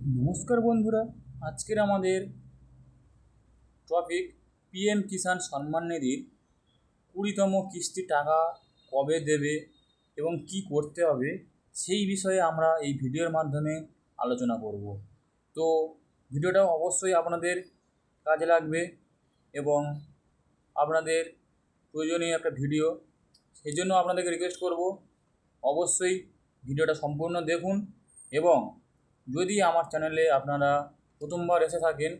নমস্কার বন্ধুরা, আজকের আমাদের টপিক পিএম কিষাণ সম্মান নিধির কুড়িতম কিস্তি টাকা কবে দেবে এবং কি করতে হবে সেই বিষয়ে আমরা এই ভিডিওর মাধ্যমে আলোচনা করব। তো ভিডিওটা অবশ্যই আপনাদের কাজে লাগবে এবং আপনাদের প্রয়োজনীয় একটা ভিডিও সেই জন্য আপনাদেরকে রিকোয়েস্ট করব। অবশ্যই ভিডিওটা সম্পূর্ণ দেখুন এবং যদি আমার চ্যানেলে আপনারা প্রথমবার এসে থাকেন,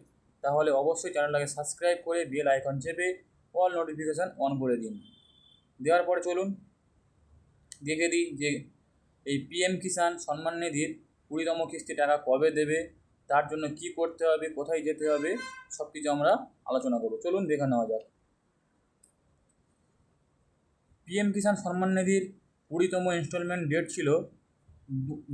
তাহলে অবশ্যই চ্যানেলটাকে সাবস্ক্রাইব করে বেল আইকন চেপে অল নোটিফিকেশান অন করে দিন। দেওয়ার পরে চলুন, দেখে দিই যে এই পিএম কিষাণ সম্মান নিধির কুড়িতম কিস্তি টাকা কবে দেবে, তার জন্য কি করতে হবে, কোথায় যেতে হবে সব কিছু আমরা আলোচনা করব। চলুন দেখে নেওয়া যাক। PM Kisan Samman নিধির কুড়িতম instalment date ছিল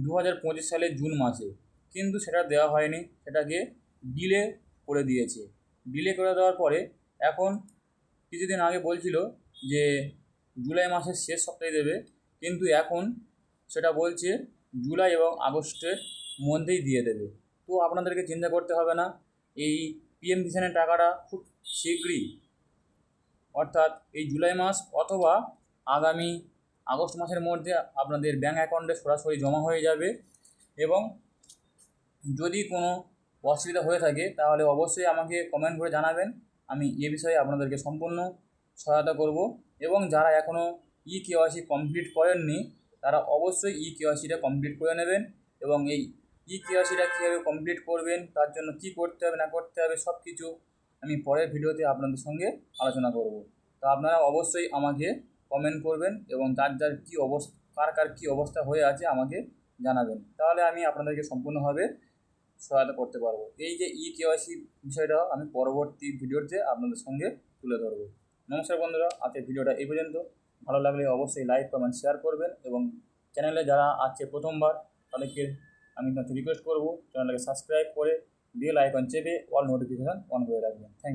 দু হাজার পঁচিশ সালের জুন মাসে। কিন্তু সেটা দেওয়া হয়নি, সেটাকে ডিলে করে দিয়েছে। ডিলে করে দেওয়ার পরে এখন কিছুদিন আগে বলছিল যে জুলাই মাসের শেষ সপ্তাহে দেবে, কিন্তু এখন সেটা বলছে জুলাই এবং আগস্টের মধ্যেই দিয়ে দেবে। তো আপনাদেরকে চিন্তা করতে হবে না, এই পিএম কিষানের টাকাটা খুব শীঘ্রই, অর্থাৎ এই জুলাই মাস অথবা আগামী আগস্ট মাসের মধ্যে আপনাদের ব্যাঙ্ক অ্যাকাউন্টে সরাসরি জমা হয়ে যাবে এবং যদি কোনো অসুবিধা হয়ে থাকে, তাহলে অবশ্যই আমাকে কমেন্ট করে জানাবেন। আমি এ বিষয়ে আপনাদেরকে সম্পূর্ণ সহায়তা করব এবং যারা এখনও ই কেওয়াইসি কমপ্লিট করেননি, তারা অবশ্যই ই কেওয়াইসিটা কমপ্লিট করে নেবেন এবং এই ই কেওয়াইসিটা কীভাবে কমপ্লিট করবেন, তার জন্য কী করতে হবে, না করতে হবে সব কিছু আমি পরের ভিডিওতে আপনাদের সঙ্গে আলোচনা করব। তো আপনারা অবশ্যই আমাকে কমেন্ট করবেন এবং যার যার কী অবস্থা, কার কার কী অবস্থা হয়ে আছে আমাকে জানাবেন। তাহলে আমি আপনাদেরকে সম্পূর্ণভাবে সহায়তা করতে পারব। এই যে ই কেওয়াইসি বিষয়টা আমি পরবর্তী ভিডিওতে আপনাদের সঙ্গে তুলে ধরবো। নমস্কার বন্ধুরা, আজকের ভিডিওটা এই পর্যন্ত। ভালো লাগলে অবশ্যই লাইক কমেন্ট শেয়ার করবেন এবং চ্যানেলে যারা আছে প্রথমবার, তাদেরকে আমি রিকোয়েস্ট করব। চ্যানেলকে সাবস্ক্রাইব করে বেল আইকন চেপে অল নোটিফিকেশান অন করে রাখবেন। Thank you